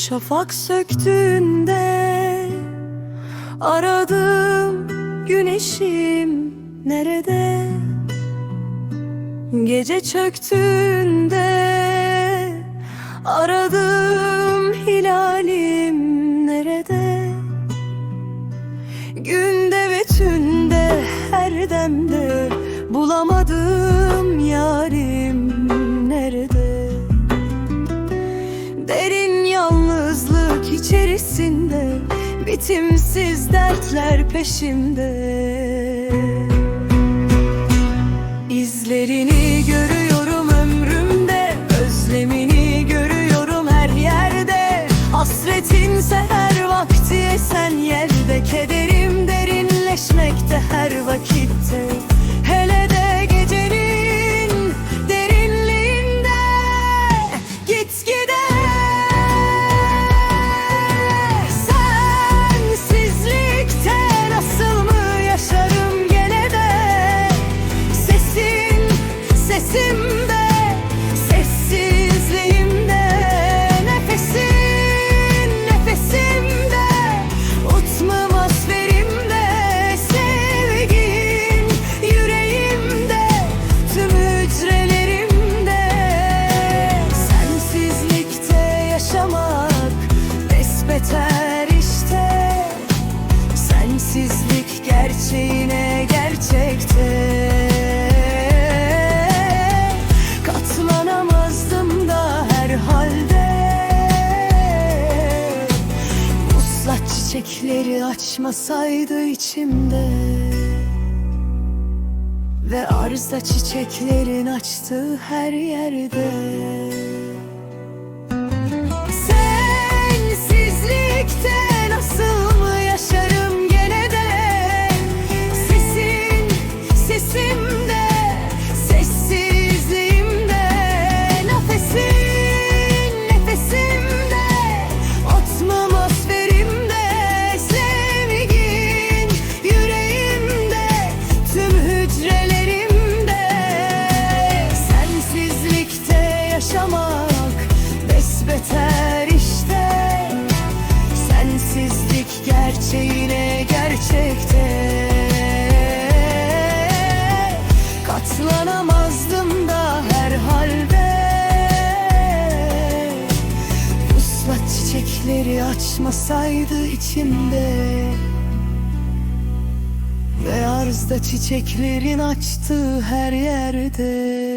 Şafak söktüğünde Aradım güneşim nerede? Gece çöktüğünde Aradım hilalim nerede? Günde ve tünde her demde Bulamadım Bitimsiz dertler peşimde. İzlerini görüyorum ömrümde Özlemini görüyorum her yerde. Hasretinse her vakti esen yerde Kederim derinleşmekte her vakitte gerçekte Katlanamazdım da herhalde Vuslat çiçekleri açmasaydı içimde Ve arzda çiçeklerin açtığı her yerde gerçeğine gerçekte. Katlanamazdım da herhalde Vuslat çiçekleri açmasaydı içimde. Ve arzda çiçeklerin açtığı her yerde